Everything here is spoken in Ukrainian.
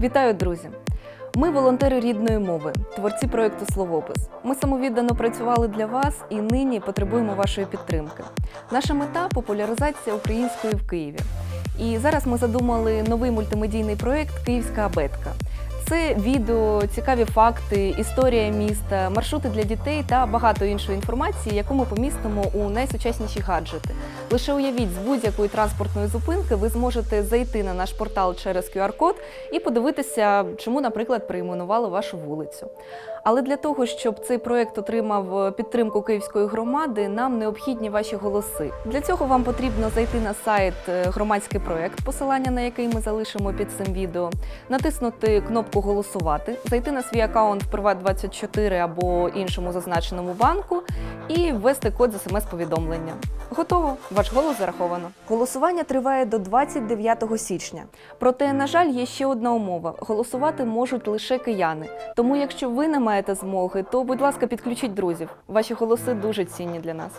Вітаю, друзі! Ми волонтери рідної мови, творці проєкту Словопис. Ми самовіддано працювали для вас і нині потребуємо вашої підтримки. Наша мета популяризація української в Києві. І зараз ми задумали новий мультимедійний проєкт Київська абетка. Це відео, цікаві факти, історія міста, маршрути для дітей та багато іншої інформації, яку ми помістимо у найсучасніші гаджети. Лише уявіть, з будь-якої транспортної зупинки ви зможете зайти на наш портал через QR-код і подивитися, чому, наприклад, перейменували вашу вулицю. Але для того, щоб цей проект отримав підтримку київської громади, нам необхідні ваші голоси. Для цього вам потрібно зайти на сайт е, громадський проект, посилання на який ми залишимо під цим відео, натиснути кнопку Голосувати, зайти на свій аккаунт в Приват24 або іншому зазначеному банку і ввести код з смс-повідомлення. Готово, ваш голос зараховано. Голосування триває до 29 січня. Проте, на жаль, є ще одна умова: голосувати можуть лише кияни. Тому, якщо ви не маєте змоги, то будь ласка, підключіть друзів. Ваші голоси дуже цінні для нас.